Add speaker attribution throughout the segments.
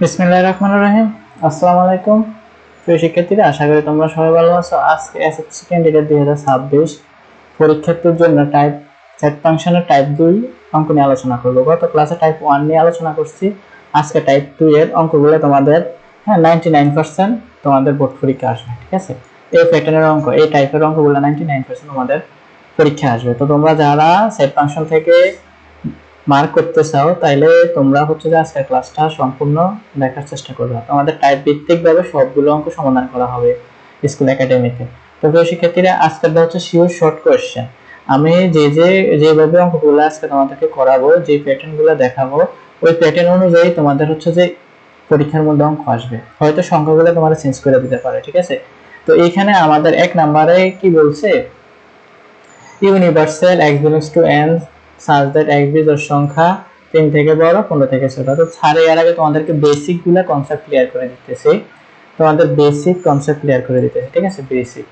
Speaker 1: বিসমিল্লাহির রহমানির রহিম। আসসালামু আলাইকুম। প্রিয় শিক্ষার্থীরা, আশা করি তোমরা সবাই ভালো আছো। আজকে এসএসসি ক্যান্ডিডেট দুই হাজার ছাব্বিশ পরীক্ষার্থীর জন্য টাইপ সেট ফাংশনের টাইপ দুই অঙ্ক নিয়ে আলোচনা করব। গত ক্লাসে টাইপ ওয়ান নিয়ে আলোচনা করছি। আজকে টাইপ টু এর অঙ্কগুলো তোমাদের হ্যাঁ নাইনটি নাইন পার্সেন্ট তোমাদের বোর্ড পরীক্ষা আসবে, ঠিক আছে? এই প্যাটার্নের অঙ্ক, এই টাইপের অঙ্কগুলো নাইনটি নাইন পার্সেন্ট তোমাদের পরীক্ষা আসবে। তো তোমরা যারা সেট ফাংশন থেকে মার্ক করতে চাও, তাইলে তোমরা হচ্ছে যে আজকের ক্লাসটা সম্পূর্ণ দেখার চেষ্টা করবে। আমাদের টাইপ ভিত্তিক ভাবে সবগুলো অঙ্ক সমাধান করা হবে স্কুল একাডেমিতে তো প্রিয় শিক্ষার্থীরা আজকেরটা হচ্ছে শিওর শর্ট কোয়েশ্চেন আমি যে যে, যেভাবে অঙ্কগুলো আজকে তোমাদেরকে করাবো, যে প্যাটার্নগুলো দেখাবো, ওই প্যাটার্ন অনুযায়ী তোমাদের হচ্ছে যে পরীক্ষার মধ্যে অঙ্ক আসবে। হয়তো সংখ্যাগুলো তোমাদের চেঞ্জ করে দিতে পারে, ঠিক আছে? তো এইখানে আমাদের এক নাম্বারে কি বলছে? Universal x belongs to n that x বিজোড় সংখ্যা তিন থেকে বড়, পনেরো থেকে ছোট। তো ছাড়ে, এর আগে তোমাদেরকে বেসিকগুলা কনসেপ্ট ক্লিয়ার করে দিতেছি। তোমাদের বেসিক কনসেপ্ট ক্লিয়ার করে দিতেছি ঠিক আছে? বেসিক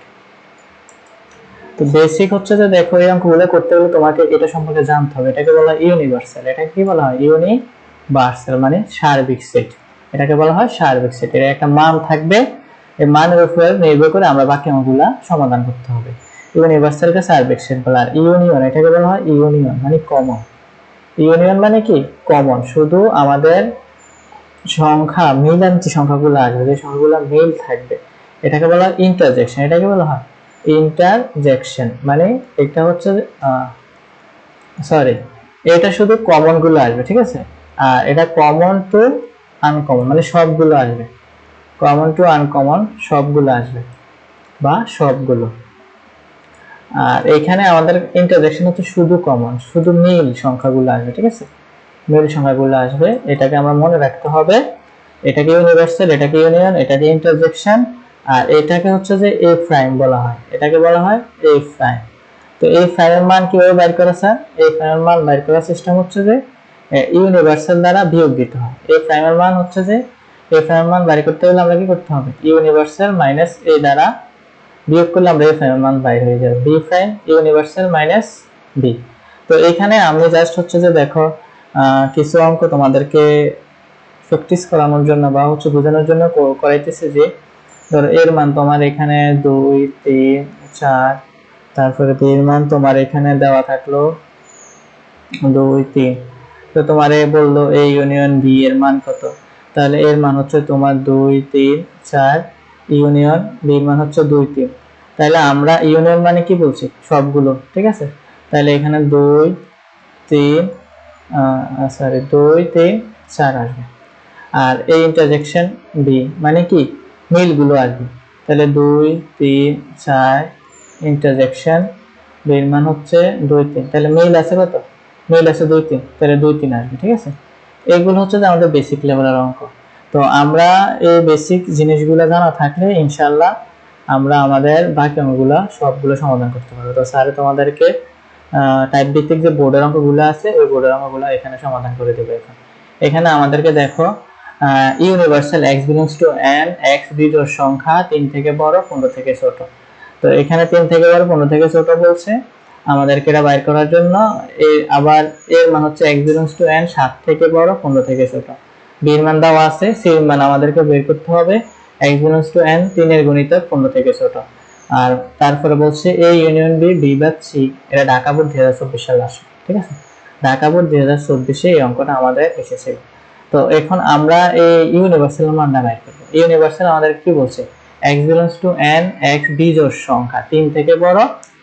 Speaker 1: তো বেসিক হচ্ছে যে দেখো, এই অঙ্কগুলো করতে গেলে তোমাকে এটা সম্পর্কে জানতে হবে। এটাকে বলা হয় ইউনিভার্সাল এটা কি বলা হয়? ইউনিভার্সাল মানে সার্বিক সেট এটাকে বলা হয় সার্বিক সেট এর একটা মান থাকবে। এই মানের উপর নির্ভর করে আমরা বাকি অঙ্কগুলা সমাধান করতে হবে। ইউনিভার্সালকে সার্বিক সেট বলা আর ইউনিয়ন, এটাকে বলা হয় ইউনিয়ন মানে কমন ইউনিয়ন মানে কি? কমন শুধু আমাদের সংখ্যা মিলান যে সংখ্যাগুলো আসবে, যে সংখ্যাগুলো মিল থাকবে। এটাকে বলা হয় ইন্টারজেকশন এটাকে বলা হয় ইন্টারজেকশন মানে এটা হচ্ছে সরি এটা শুধু কমনগুলো আসবে, ঠিক আছে? আর এটা কমন টু আনকমন মানে সবগুলো আসবে। কমন টু আনকমন সবগুলো আসবে, বা সবগুলো। আর এখানে আমাদের ইন্টারজেকশন হচ্ছে শুধু কমন শুধু মিল সংখ্যাগুলো আসবে, ঠিক আছে? মিল সংখ্যাগুলো আসবে, এটাকে আমরা মনে রাখতে হবে, এটাকে ইউনিভার্সাল এটাকে ইউনিয়ন এটাকে ইন্টারজেকশন আর এটাকে হচ্ছে যে এ প্রাইম বলা হয়। এটাকে বলা হয় এ প্রাইম তো এই প্রাইমের মান কীভাবে বের করা, স্যার? এই প্রাইমের মান বের করার সিস্টেম হচ্ছে যে ইউনিভার্সাল দ্বারা বিয়োগ দিতে হয়। এই প্রাইমের মান হচ্ছে যে এই প্রাইমের মান বের করতে হলে আমরা কি করতে হবে? ইউনিভার্সাল মাইনাস এ দ্বারা বিয়োগ করলে আমরা প্রাইমের মান বাইর হয়ে যাবে। B prime, universal minus B. তো এখানে আমি জাস্ট হচ্ছে যে দেখো কিছু অঙ্ক তোমাদেরকে প্র্যাকটিস করানোর জন্য বা হচ্ছে বোঝানোর জন্য করাইতেছে যে, ধরো এর মান তোমার এখানে দুই, তিন, চার, তারপরে এর মান তোমার এখানে দেওয়া থাকল দুই, তিন। তো তোমার এ বলল এই ইউনিয়ন বি এর মান কত? তাহলে এর মান হচ্ছে তোমার দুই, তিন, চার ইউনিয়ন বি মান হচ্ছে দুই তিন তাহলে আমরা ইউনিয়ন মানে কি বলছি? সবগুলো, ঠিক আছে? তাহলে এখানে দুই, তিন সরি দুই, তিন, চার আসবে। আর এই ইন্টারজেকশন বি মানে কি? মিলগুলো আসবে। তাহলে দুই, তিন, চার ইন্টারজেকশন বির মান হচ্ছে দুই, তিন। তাহলে মিল আছে কত? মিল আছে দুই, তিন। তাহলে দুই, তিন আসবে, ঠিক আছে? এগুলো হচ্ছে যে আমাদের বেসিক লেভেলের অঙ্ক। তো আমরা এই বেসিক জিনিসগুলো জানা থাকলে ইনশাল্লাহ আমরা আমাদের বাকি অঙ্কগুলো সবগুলো সমাধান করতে পারব। তো স্যার তোমাদেরকে টাইপ ভিত্তিক যে বোর্ডের অঙ্কগুলো আছে, ওই বোর্ডের অঙ্কগুলো এখানে সমাধান করে দেবে এখন। এখানে আমাদেরকে দেখো universal x belongs to n x বিজোড় সংখ্যা তিন থেকে বড়, পনেরো থেকে ছোট। তো এখানে তিন থেকে বড়, পনেরো থেকে ছোট বলছে। আমাদেরকে এটা বাইর করার জন্য এ, আবার এর মান হচ্ছে এক্স বিলংস টু এন সাত থেকে বড়, পনেরো থেকে ছোট। মান দেওয়া আছে সির মান আমাদেরকে বের করতে হবে। এক্স বিলংস টু এন তিনের গুণিতক পনেরো থেকে ছোট। আর তারপরে বলছে এ ইউনিয়ন বি বি বা সি এটা ঢাকা দুই হাজার চব্বিশ সালে আসে, ঠিক আছে? ঢাকা দুই হাজার চব্বিশে এই অঙ্কটা আমাদের এসেছিল তো এখন আমরা এই ইউনিভার্সাল মানটা বের করব। ইউনিভার্সাল আমাদের কি বলছে? X belongs to n x বিজোড় সংখ্যা, তিন থেকে বড়,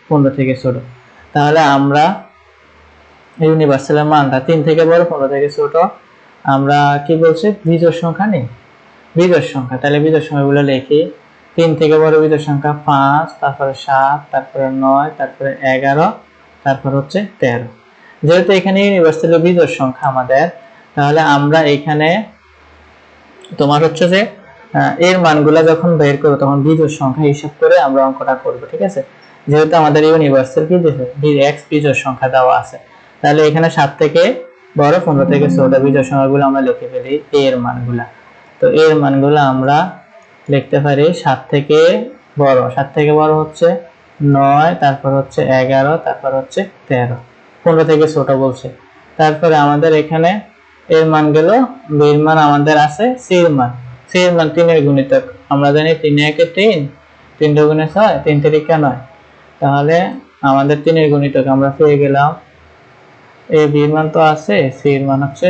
Speaker 1: পনেরো থেকে ছোট। তাহলে আমরা ইউনিভার্সালের মানটা তিন থেকে বড়, পনেরো থেকে ছোট আমরা কি বলছি? বিজোড় সংখ্যা নেই। বিজোড় সংখ্যা। তাহলে বিজোড় সংখ্যাগুলো লিখি। তিন থেকে বড় বিজোড় সংখ্যা পাঁচ, তারপরে সাত, তারপরে নয়, তারপরে এগারো, তারপর হচ্ছে তেরো। যেহেতু এখানে ইউনিভার্সাল বিজোড় সংখ্যা আমাদের, তাহলে আমরা এখানে তোমার হচ্ছে যে এর মানগুলা যখন বের করব, তখন বিজোড় সংখ্যা হিসাব করে আমরা অঙ্কটা করব, ঠিক আছে? যেহেতু আমাদের ইউনিভার্সাল কি এক্স বিজোড় সংখ্যা দেওয়া আছে। তাহলে এখানে সাত থেকে বড় পনেরো থেকে ছোট বিজোড় সংখ্যাগুলো আমরা লিখে ফেলি এর মানগুলা। তো এর মানগুলো আমরা লিখতে পারি সাত থেকে বড়। সাত থেকে বড় হচ্ছে নয়, তারপর হচ্ছে এগারো, তারপর হচ্ছে তেরো। পনেরো থেকে ছোট বলছে। তারপরে আমাদের এখানে এর মান গেল বির মান আমাদের আছে সির মান। সির মান তিনের গুণিতক। আমরা জানি তিন একে তিন তিন দুগুণে ছয়, তিন তিরিকা নয়। তাহলে আমাদের তিনের গুণিতক আমরা পেয়ে গেলাম এ বির মান তো আছে সির মান হচ্ছে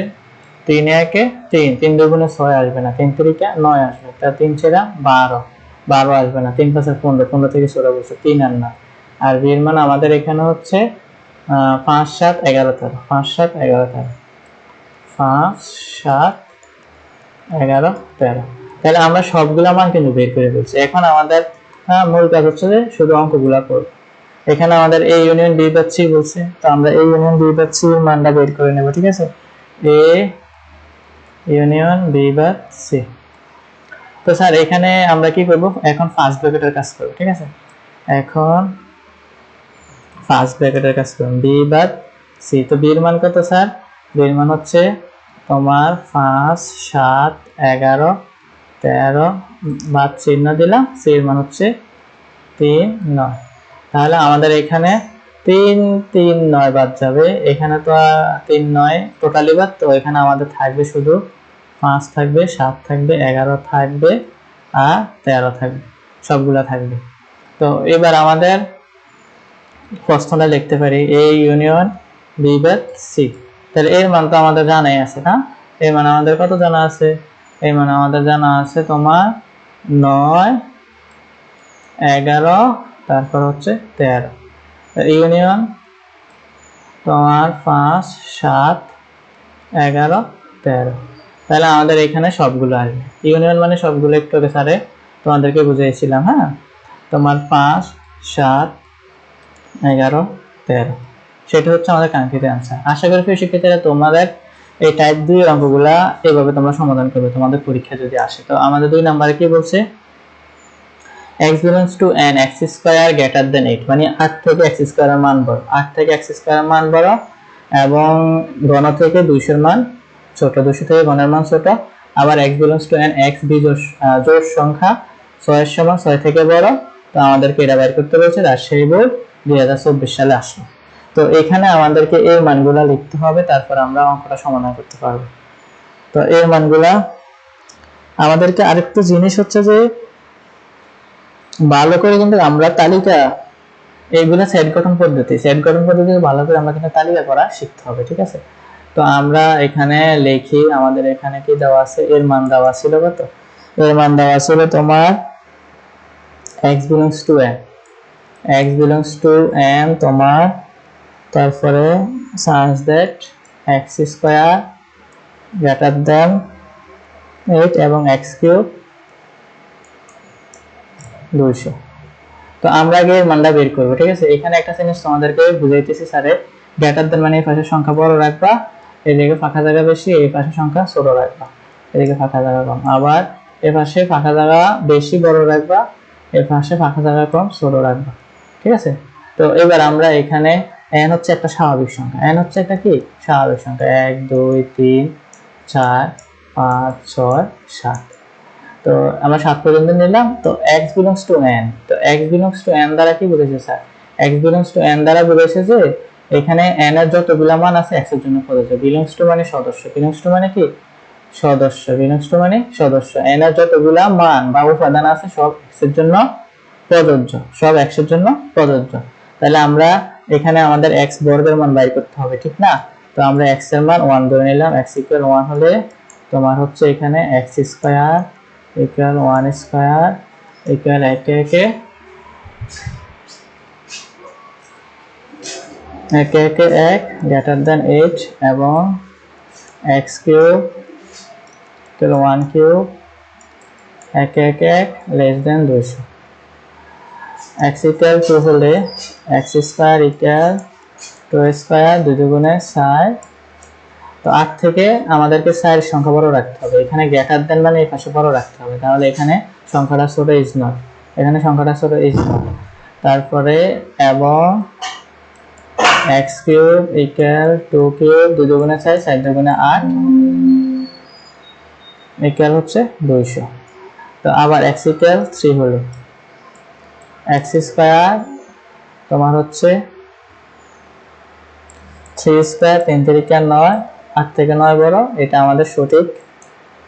Speaker 1: তিন একে তিন তিন দুগুণে ছয় আসবে না, তিন তিরিকা নয় আসবে, তা তিন ছেড়া বারো বারো আসবে না, তিন পাঁচে পনেরো পনেরো থেকে ষোলো বলছে, তিন আর না আর বির মান আমাদের এখানে হচ্ছে পাঁচ সাত এগারো তেরো, পাঁচ সাত এগারো তেরো, পাঁচ সাত এগারো তেরো। তাহলে আমরা সবগুলা মান কিন্তু বের করে ফেলছি। এখন আমাদের মূল কাজ হচ্ছে যে শুধু অঙ্কগুলা করব। এখানে আমাদের এ ইউনিয়ন বি সি বলছে, তো আমরা এই ইউনিয়ন বি সি মানটা বের করে নেব, ঠিক আছে? এ ইউনিয়ন বি বাদ সি তো স্যার, এখানে আমরা কি করব? এখন ফার্স্ট ব্র্যাকেটের কাজ করব, ঠিক আছে? এখন ফার্স্ট ব্র্যাকেটের কাজ করব বি বাদ সি তো বির মান কত, স্যার? বির মান হচ্ছে তোমার পাঁচ, সাত, এগারো, তেরো, বাদ চিহ্ন দিলাম সির মান হচ্ছে তিন, নয়। তাহলে আমাদের এখানে তিন তিন, নয় বাদ যাবে। এখানে তো তিন, নয় টোটালি বাদ, তো এখানে আমাদের থাকবে শুধু পাঁচ থাকবে, সাত থাকবে, এগারো থাকবে, আর তেরো থাকবে, সবগুলা থাকবে। তো এবার আমাদের প্রশ্নটা লিখতে পারি। এ ইউনিয়ন বি বাদ সি তাহলে এর মান তো আমাদের জানাই আছে, না? এর মান আমাদের কত জানা আছে? এর মান আমাদের জানা আছে তোমার নয়, এগারো তারপর হচ্ছে তেরো। ইউনিয়ন তোমার পাঁচ, সাত, এগারো, তেরো। তাহলে আমাদের এখানে সবগুলো আসবে। ইউনিয়ন মানে সবগুলো একটু স্যারে তোমাদেরকে বুঝিয়েছিলাম হ্যাঁ? তোমার পাঁচ, সাত, এগারো, তেরো। সেটা হচ্ছে আমাদের কাঙ্ক্ষিত অ্যান্সার আশা করি প্রিয় শিক্ষার্থীরা, তোমাদের এই টাইপ দুই অঙ্কগুলা এভাবে তোমরা সমাধান করবে তোমাদের পরীক্ষা যদি আসে। তো আমাদের দুই নাম্বারে কি বলছে? X belongs to n x square greater than 8 মানে 8 থেকে x স্কয়ারের মান বড়। 8 থেকে x স্কয়ারের মান বড় এবং ঘন থেকে 200 এর মান ছোট। 200 থেকে ঘনের মান ছোট। আবার x belongs to n x বিজোড় জোড় সংখ্যা 6 এর সমান 6 থেকে বড়। তো আমাদেরকে এটা বের করতে বলেছে রাজশাহী বোর্ড 2024 সালে আসলো তো এখানে আমাদেরকে এই মানগুলা লিখতে হবে, তারপর আমরা অঙ্কটা সমাধান করতে পারব। তো এই মানগুলা, আমাদেরকে আরেকটা জিনিস হচ্ছে যে ভালো করে কিন্তু আমরা তালিকা এইগুলো সেট গঠন পদ্ধতি সেট গঠন পদ্ধতি ভালো করে আমরা কিন্তু তালিকা করা শিখতে হবে, ঠিক আছে? তো আমরা এখানে লিখি, আমাদের এখানে কি দেওয়া আছে? এর মান দেওয়া ছিল কত? এর মান দেওয়া ছিল তোমার x belongs to n x belongs to n তোমার, তারপরে সাজ that x square greater than 8 এবং x কিউব দুইশো। তো আমরা আগে মানটা বের করব, ঠিক আছে? এখানে একটা জিনিস তোমাদেরকে বুঝাইতেছি, স্যারের। গ্রেটার দেন মানে এই পাশে সংখ্যা বড় রাখবা, এদিকে ফাঁকা জায়গা বেশি, এই পাশে সংখ্যা ছোট রাখবা, এদিকে ফাঁকা জায়গা কম। আবার এ পাশে ফাঁকা জায়গা বেশি, বড় রাখবা এর পাশে ফাঁকা জায়গা কম, ছোট রাখবা, ঠিক আছে? তো এবার আমরা এখানে এন হচ্ছে একটা স্বাভাবিক সংখ্যা। n হচ্ছে একটা কি? স্বাভাবিক সংখ্যা। এক, দুই, তিন, চার, পাঁচ, ছয়, সাত। তো আমরা সাত পর্যন্ত নিলাম, তো x belongs to n, তো x belongs to n দ্বারা কি বুঝেছে sir? x belongs to n দ্বারা বুঝেছে যে এখানে n এর যতগুলা মান আছে x এর জন্য প্রযোজ্য belongs to মানে সদস্য, belongs to মানে কি? সদস্য, belongs to মানে সদস্য। n এর যতগুলা মান বা উপাদান আছে সব x এর জন্য প্রযোজ্য, সব এর জন্য প্রযোজ্য। তাহলে আমরা এখানে আমাদের x বর্গের মান বাইর করতে হবে, ঠিক না? তো আমরা x এর মান 1 ধরে নিলাম, x ইকুয়াল 1 হলে তোমার হচ্ছে এখানে x square equal 1 square equal একে একে একে একে এক গ্রেটার দেন এইট এবং x cube equal one cube একে একে এক লেস দেন দুইশো। এক্স ইকুয়াল টু হলে x square equal two square দুই দুগুণে চার তো আট থেকে আমাদেরকে চার সংখ্যা বড় রাখতে হবে। এখানে গ্রেটার দেন মানে এই পাশে বড় রাখতে হবে। তাহলে এখানে সংখ্যাটা ছোট ইজ নট এখানে সংখ্যাটা ছোট ইজ নট তারপরে এবং x cube equal two cube দুই দুগুণে চার চার দুগুণে আট। ইকুয়াল হচ্ছে দুইশো। তো আবার এক্স ইকুয়াল থ্রি হলো। এক্স স্কয়ার তোমার হচ্ছে থ্রি স্কয়ার তিন তিরিকা নয়। আট থেকে নয় বড়, এটা আমাদের সঠিক।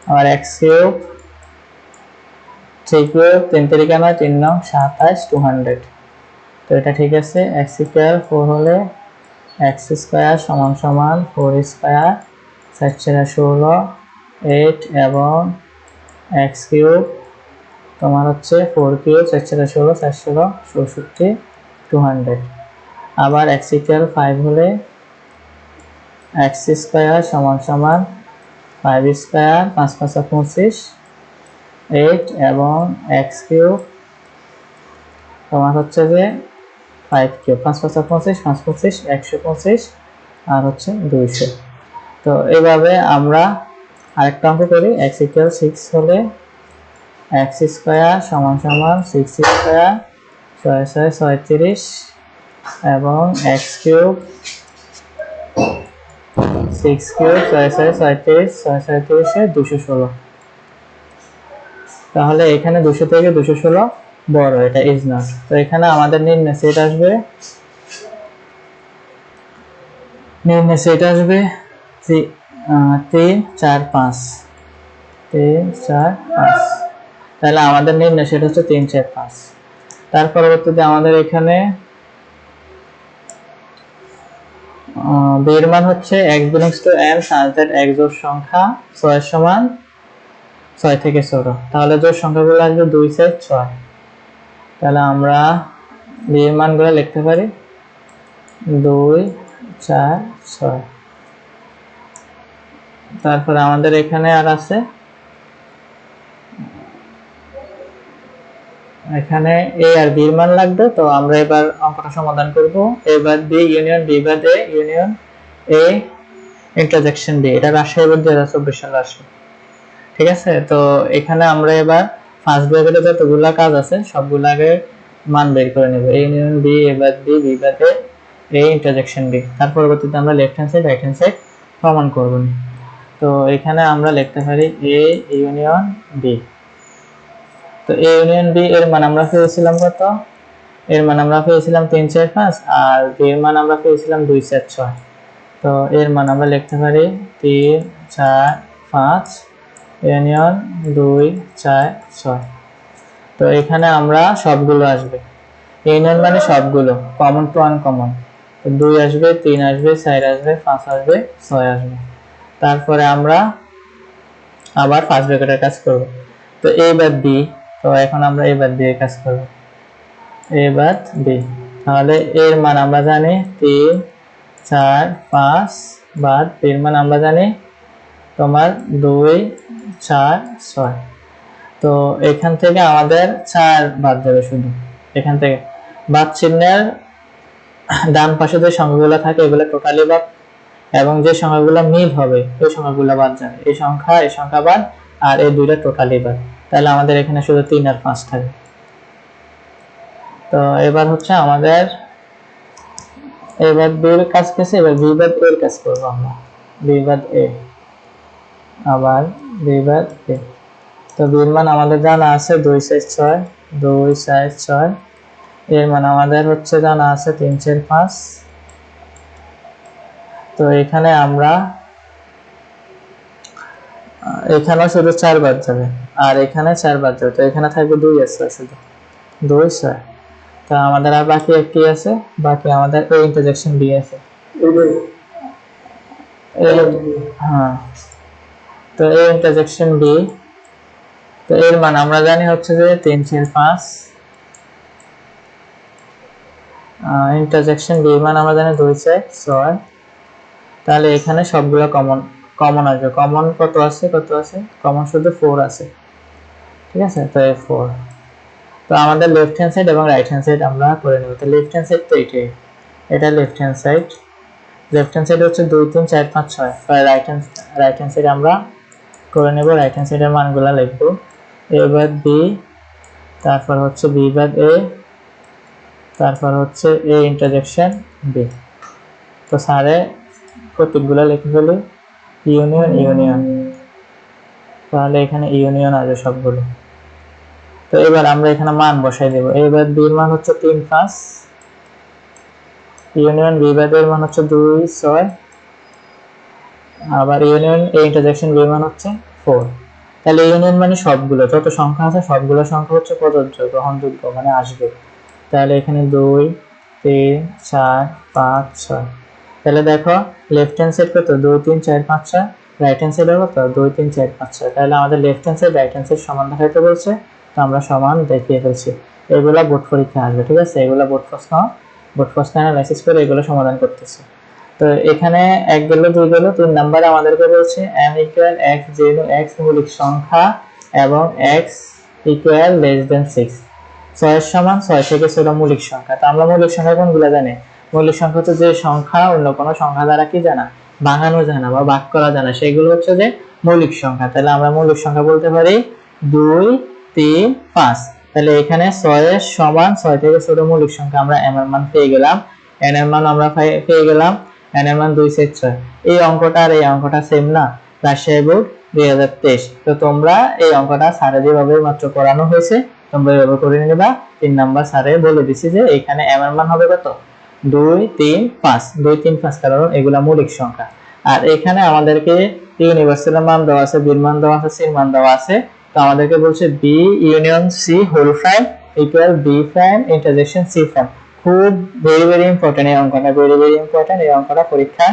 Speaker 1: আবার এক্স কিউব, থ্রি কিউব, তিন তারিখে নয়, তিন নং, সাতাশ টু হান্ড্রেড তো এটা ঠিক আছে এক্স ইকুয়াল ফোর হলে এক্স স্কোয়ার সমান সমান ফোর স্কোয়ার চার চারা ষোলো এইট এবং এক্স কিউব, তোমার হচ্ছে ফোর কিউব চার চারা ষোলো চার ষোলো চৌষট্টি টু হান্ড্রেড আবার এক্স ইকুয়াল ফাইভ হলে এক্স স্কোয়ার সমান সমান ফাইভ স্কোয়ার পাঁচ পাঁচা পঁচিশ, এইট এবং এক্স কিউব তোমার হচ্ছে যে ফাইভ কিউব। পাঁচ পাঁচা পঁচিশ, পাঁচ পঁচিশ, একশো পঁচিশ আর হচ্ছে দুইশো। তো এইভাবে আমরা আরেকটা অঙ্ক করি। এক্স ইকুয়াল সিক্স হলে এক্স স্কোয়ার সমান সমান সিক্স স্কোয়ার ছয় ছয় ছয়ত্রিশ এবং এক্স কিউব সিক্স কিউব ছয় ছয় ছয়ত্রিশ ছয় ছয়ত্রিশে দুশো ষোলো। তাহলে এখানে দুশো থেকে দুশো ষোলো বড়, এটা ইজ নট তো এখানে আমাদের নিম্নে সেট আসবে। নিম্নে সেট আসবে তিন চার, পাঁচ। তিন চার, পাঁচ। তাহলে আমাদের নিম্নে সেট হচ্ছে তিন চার, পাঁচ। তার পরবর্তীতে আমাদের এখানে b এর মান হচ্ছে x belongs to n such that x জোড় সংখ্যা, ছয় সমান ছয় থেকে ছোট তাহলে জোড় সংখ্যাগুলো আসবে দুই চার ছয়। তাহলে আমরা এর মানগুলো লিখতে পারি। দুই, চার, ছয়। তারপরে আমাদের এখানে আর আছে এখানে এ আর বি এর মান লাগবে, তো আমরা এবার অঙ্কটা সমাধান করব। এ বাদ বি ইউনিয়ন বি বাদ A union A intersection B এটা রাজশাহী বোর্ড দুই হাজার চব্বিশ সালে আসে ঠিক আছে? তো এখানে আমরা এবার ফার্স্ট ব্র্যাকেটে যতগুলা কাজ আছে সবগুলাকে মান বের করে নেব। এ ইউনিয়ন বি এ বাদ বি বি বাদ এ এ ইন্টারজেকশন বি তার পরবর্তীতে আমরা left hand side right hand side প্রমাণ করব। তো এখানে আমরা লিখতে পারি এ ইউনিয়ন বি তো এ ইউনিয়ন বি এর মান আমরা পেয়েছিলাম কত? এর মান আমরা পেয়েছিলাম তিন চার পাঁচ আর বি এর মান আমরা পেয়েছিলাম দুই চার ছয়। তো এর মান আমরা লিখতে পারি তিন চার পাঁচ ইউনিয়ন দুই চার ছয়। তো এখানে আমরা সবগুলো আসবে। ইউনিয়ন মানে সবগুলো কমন টু আনকমন তো দুই আসবে, তিন আসবে, চার আসবে, পাঁচ আসবে, ছয় আসবে। তারপরে আমরা আবার ফার্স্ট ব্র্যাকেটের কাজ করব। তো এ বাদ বি তো এখন আমরা এ বাদ বি এর কাজ করব। এ বাদ বি। তাহলে এর মান আমরা জানি তিন, চার, পাঁচ বাদ এর মান আমরা জানি তোমার দুই, চার, ছয়। তো এখান থেকে আমাদের চার বাদ যাবে শুধু। এখান থেকে বাদ চিহ্নের ডান পাশে যে সংখ্যাগুলো থাকে এগুলো টোটালি বাদ এবং যে সংখ্যাগুলো মিল হবে ওই সংখ্যাগুলো বাদ যাবে। এই সংখ্যা এই সংখ্যা বাদ আর এই দুইটা টোটালি বাদ। তাহলে আমাদের এখানে শুধু তিন আর পাঁচ থাকে। তো এবার হচ্ছে আমাদের এবার এর কাজ গেছে এবার বি বাদ এর কাজ করব আমরা। বি বাদ এ। আবার বি বাদ এ। তো বির মান আমাদের জানা আছে দুই চার ছয়, দুই সাইজ ছয়। এর মান আমাদের হচ্ছে জানা আছে তিন চার পাঁচ। তো এখানে আমরা এখানেও শুধু চার বাদ যাবে। আর এখানে চার বাদ যাবে। তো এখানে থাকবে দুই আছে শুধু। দুই ছয়। তো আমাদের আর বাকি একটি আছে? বাকি আমাদের এই ইন্টারজেকশন বি আছে হ্যাঁ। তো এই ইন্টারজেকশন বি তো এর মান আমরা জানি হচ্ছে যে তিন চার পাঁচ। ইন্টারজেকশন বি মান আমরা জানি দুই চার ছয়। তাহলে এখানে সবগুলো কমন কমন আসবে কমন কত আছে? কত আছে? কমন শুধু ফোর আছে। ঠিক আছে? তো এই ফোর তো আমাদের লেফট হ্যান্ড সাইড এবং রাইট হ্যান্ড সাইড আমরা করে নেব। তো লেফট হ্যান্ড সাইড তো এটাই। এটা left hand side left hand side হচ্ছে দুই, তিন, চার, পাঁচ, ছয়। Right hand right hand side আমরা করে নেব। রাইট হ্যান্ড সাইডের মানগুলো লিখব। এ বাদ বি তারপর হচ্ছে বি বাদ এ তারপর হচ্ছে এ ইন্টারজেকশন বি তো স্যারে প্রতীকগুলো লিখে ফেলি। Union union. তাহলে এখানে ইউনিয়ন আছে সবগুলো। তো এবার আমরা এখানে মান বসাই দেবো। এবার বির মান হচ্ছে তিন পাঁচ। ইউনিয়ন বি বাদ মান হচ্ছে দুই, ছয়। আবার ইউনিয়ন এ ইন্টারজেকশন বি মান হচ্ছে ফোর তাহলে ইউনিয়ন মানে সবগুলো। যত সংখ্যা আছে সবগুলো সংখ্যা হচ্ছে প্রযোজ্য, গ্রহণযোগ্য মানে আসবে। তাহলে এখানে দুই, তিন, চার, পাঁচ, ছয়। তাহলে দেখো লেফট হ্যান্ড সাইড কত? দুই, তিন, চার, পাঁচ, ছয়। রাইট হ্যান্ড সাইড কত? দুই, তিন, চার, পাঁচ, ছয়। তাহলে আমাদের left hand side right hand side সমান দেখাইতে বলছে। তো আমরা সমান দেখিয়ে ফেলছি। এগুলা বোর্ড পরীক্ষা আসবে, ঠিক আছে? এগুলা বোর্ড প্রশ্ন বোর্ড প্রশ্ন অ্যানালাইসিস করে এগুলো সমাধান করতেছে। তো এখানে এক গেল, দুই গেল, তিন নাম্বারে আমাদেরকে বলছে এম ইকুয়াল এক্স যেহেতু এক্স মৌলিক সংখ্যা এবং x equal less than six ছয়ের সমান ছয় থেকে ছোট মৌলিক সংখ্যা। তো আমরা মৌলিক সংখ্যা কোনগুলো জানি? মৌলিক সংখ্যা হচ্ছে যে সংখ্যা, অন্য কোনো সংখ্যা দ্বারা কি জানা? ভাঙানো যায় না বা ভাগ করা যায় না সেগুলো হচ্ছে যে মৌলিক সংখ্যা। তাহলে আমরা মৌলিক সংখ্যা বলতে পারি দুই, তিন, পাঁচ। তাহলে এখানে ছয়ের সমান ছয় থেকে ছোট মৌলিক সংখ্যা আমরা এম এর মান পেয়ে গেলাম। এন এর মান আমরা পেয়ে গেলাম এন এর মান দুই সেট ছয়। এই অঙ্কটা আর এই অঙ্কটা সেম না। রাজশাহী বোর্ড দুই হাজার তেইশ। তো তোমরা এই অঙ্কটা স্যারে যেভাবে মাত্র করানো হয়েছে, তোমরা এভাবে করে নিবা। তিন নাম্বার স্যারে বলে দিছি যে এখানে এম এর মান হবে কত? দুই তিন পাঁচ। দুই, তিন, পাঁচ কারণ এগুলা মৌলিক সংখ্যা। আর এখানে আমাদেরকে ইউনিভার্সাল মান দেওয়া আছে, বির মান দেওয়া আছে, সির মান দেওয়া আছে। তো আমাদেরকে বলছে B union C whole prime equal B prime intersection C prime খুব ভেরি ভেরি ইম্পর্টেন্ট এই অঙ্কটা ভেরি ভেরি ইম্পর্টেন্ট এই অঙ্কটা পরীক্ষা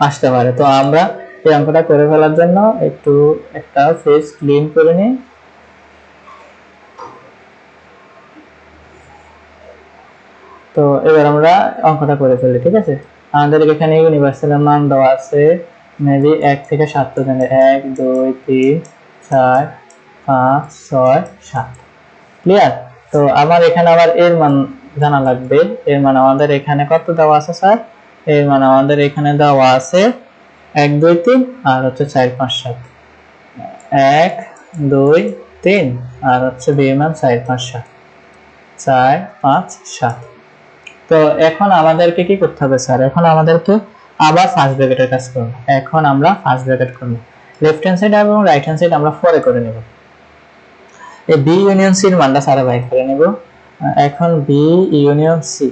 Speaker 1: আসতে পারে। তো আমরা এই অঙ্কটা করে ফেলার জন্য একটু একটা ফেস ক্লিন করে নিই। তো এবার আমরা অঙ্কটা করে ফেলি, ঠিক আছে? আমাদের এখানে ইউনিভার্সালের মান দেওয়া আছে মেবি এক থেকে সাত পর্যন্ত। এক, দুই, তিন, চার, পাঁচ, ছয়, সাত। ক্লিয়ার তো আমার এখানে আবার এর মান জানা লাগবে। এর মান আমাদের এখানে কত দেওয়া আছে, স্যার? এর মান আমাদের এখানে দেওয়া আছে এক, দুই, তিন, আর হচ্ছে চার, পাঁচ, সাত। এক, দুই, তিন, আর হচ্ছে বি মান চার, পাঁচ, সাত। চার, পাঁচ, সাত। তো এখন আমাদেরকে কি করতে হবে স্যার এখন আমাদেরকে আবার ফার্স্ট ব্র্যাকেটের কাজ করব। এখন আমরা ফার্স্ট ব্র্যাকেট করব। লেফট হ্যান্ড সাইড এবং রাইট হ্যান্ড সাইড আমরা পরে করে নেব। এই বি ইউনিয়ন সির মানটা স্যার বাইর করে নেব। এখন বি ইউনিয়ন সি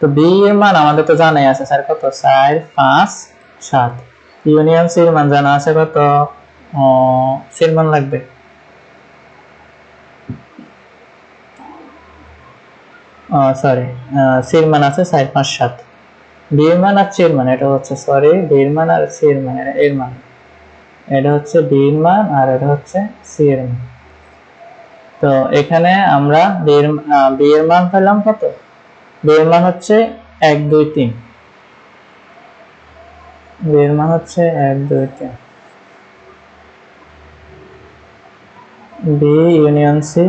Speaker 1: তো বি এর মান আমাদের তো জানাই আছে স্যার কত? চার, পাঁচ, সাত। ইউনিয়ন সির মান জানা আছে কত? সির মান লাগবে। সরি সির মান আছে চার পাঁচ সাত। বির মান আর সির মান এটা হচ্ছে সরি বির মান আর সির মান এর মান এটা হচ্ছে বির মান আর এটা হচ্ছে সির মান তো এখানে আমরা বির বিয়ের মান পেলাম কত? বিয়ের মান হচ্ছে এক, দুই, তিন। বিয়ের মান হচ্ছে এক, দুই, তিন। বি ইউনিয়ন সি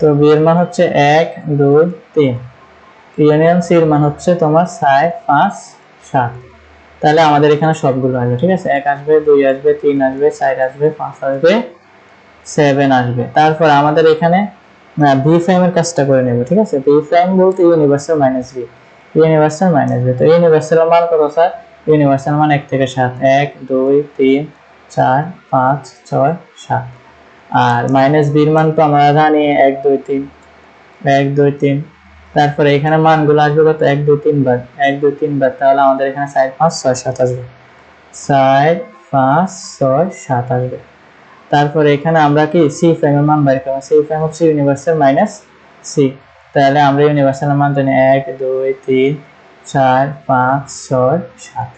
Speaker 1: তো বি এর মান হচ্ছে এক, দুই, তিন। ইউনিয়ন সি এর মান হচ্ছে তোমার চার পাঁচ, সাত। তাহলে আমাদের এখানে সবগুলো আসবে, ঠিক আছে? এক আসবে, দুই আসবে, তিন আসবে, চার আসবে, পাঁচ আসবে সেভেন আসবে। তারপর আমাদের এখানে ভি প্রাইমের কাজটা করে নেব, ঠিক আছে? ভি প্রাইম বলতে universal minus V universal minus V তো ইউনিভার্সাল মান কত, স্যার? ইউনিভার্সাল মান এক থেকে সাত। এক, দুই, তিন, চার, পাঁচ, ছয়, সাত। আর মাইনাস বির মান তো আমরা জানি এক, দুই, তিন। এক, দুই, তিন। তারপরে এখানে মানগুলো আসবে কত? এক, দুই, তিন বার। এক, দুই, তিন বার। তাহলে আমাদের এখানে চার, পাঁচ, ছয়, সাত আসবে। চার, পাঁচ, ছয়, সাত আসবে। তারপরে এখানে আমরা কি? সি প্রাইমের মান বের করব। সি প্রাইম হচ্ছে ইউনিভার্সাল মাইনাস সি তাহলে আমরা ইউনিভার্সাল মান জানি এক, দুই, তিন, চার, পাঁচ, ছয়, সাত।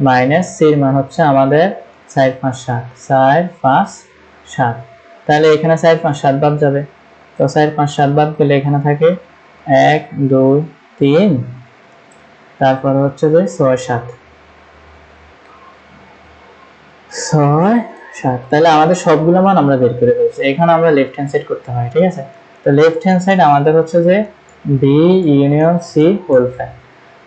Speaker 1: মাইনাস সির মান হচ্ছে আমাদের চার, পাঁচ, সাত। চার, পাঁচ সাত। তাহলে এখানে চার পাঁচ সাত বাদ যাবে। তো চার পাঁচ সাত বাদ গেলে এখানে থাকে এক, দুই, তিন। তারপর হচ্ছে যে ছয় সাত। ছয় সাত। তাহলে আমাদের সবগুলো মান আমরা বের করে ফেলছি। এখানে আমরা লেফট হ্যান্ড সাইড করতে হয়, ঠিক আছে? তো লেফট হ্যান্ড সাইড আমাদের হচ্ছে যে বি ইউনিয়ন সি হোল ফ্যান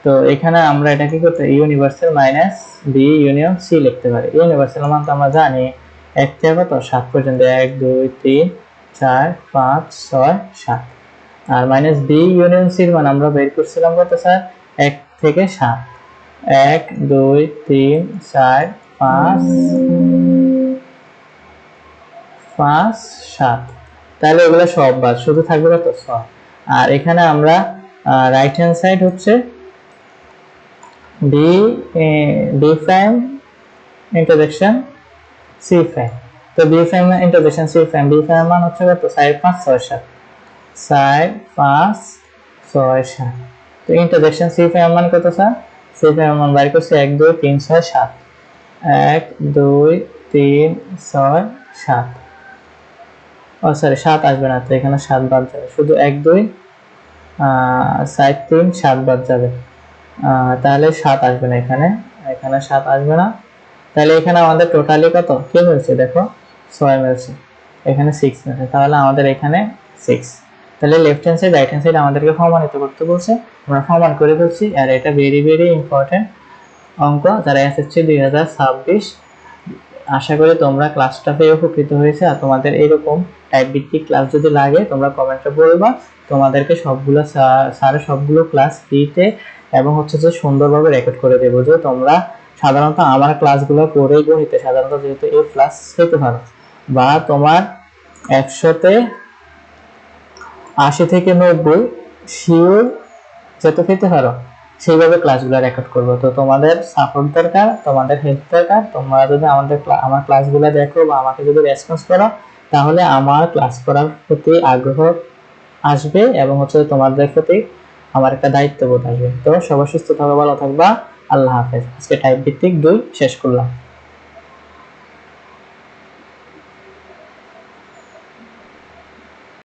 Speaker 1: তো এখানে আমরা এটা কি করতে universal minus B union C লিখতে পারি। ইউনিভার্সাল মান তো আমরা জানি। এক থেকে কত? সাত পর্যন্ত এক, দুই, তিন, চার, পাঁচ, ছয়, সাত। আর মাইনাস বি ইউনিয়ন সির মান আমরা বের করছিলাম কত স্যার? এক থেকে সাত। এক, দুই, তিন, চার, পাঁচ পাঁচ, সাত। তাহলে ওগুলো সব বাদ, শুধু থাকবে কত? ছয়। আর এখানে আমরা রাইট হ্যান্ড সাইড হচ্ছে B B prime intersection C prime তো B prime intersection C prime B prime মান হচ্ছে কত? চার পাঁচ, ছয়, সাত। চার পাঁচ, ছয়, সাত। তো ইন্টারসেকশন সি প্রাইম মান কত স্যার সি প্রাইম মান বাইর করছে এক, দুই, তিন, ছয়, সাত। এক, দুই, তিন, ছয়, সাত। ও সরি সাত আসবে না, তো এখানে সাত বাদ যাবে। শুধু এক, দুই সাত তিন, সাত বাদ যাবে। তাহলে সাত আসবে না এখানে। এখানে সাত আসবে না। তাহলে এখানে আমাদের টোটালি কত? কি হয়েছে দেখো? ছয় মিলছে এখানে সিক্স মিলছে তাহলে আমাদের এখানে সিক্স তাহলে left hand side right hand side আমাদেরকে প্রমাণিত করতে বলছে। আমরা প্রমাণ করে ফেলছি। আর এটা ভেরি ভেরি ইম্পর্টেন্ট অঙ্ক। যারা এসএসসি দুই হাজার ছাব্বিশ, আশা করি তোমরা ক্লাসটা পেয়ে উপকৃত হয়েছে। আর তোমাদের এরকম টাইপ ভিত্তিক ক্লাস যদি লাগে, তোমরা কমেন্টে বলবা। তোমাদেরকে সবগুলো স্যার সবগুলো ক্লাস ফ্রিতে এবং হচ্ছে যে সুন্দরভাবে রেকর্ড করে দেবো। যে তোমরা সাধারণত আমার ক্লাসগুলো করে গণিতে, সাধারণত যেহেতু এই ক্লাস পেতে পারো বা তোমার একশোতে আশি থেকে নব্বই, শিওর যেতে পেতে পারো, সেইভাবে ক্লাসগুলো রেকর্ড করব। তো তোমাদের সাপোর্ট দরকার, তোমাদের হেল্প দরকার, তোমরা যদি আমাদের আমার ক্লাসগুলো দেখো বা আমাকে যদি রেসপন্স করো, তাহলে আমার ক্লাস করার প্রতি আগ্রহ আসবে এবং হচ্ছে তোমাদের প্রতি আমার একটা দায়িত্ববোধ আসবে। তো সবাই সুস্থ থাকো, ভালো থাকবা। আল্লাহ হাফেজ। আজকে টাইপ ভিত্তিক দুই শেষ করলাম।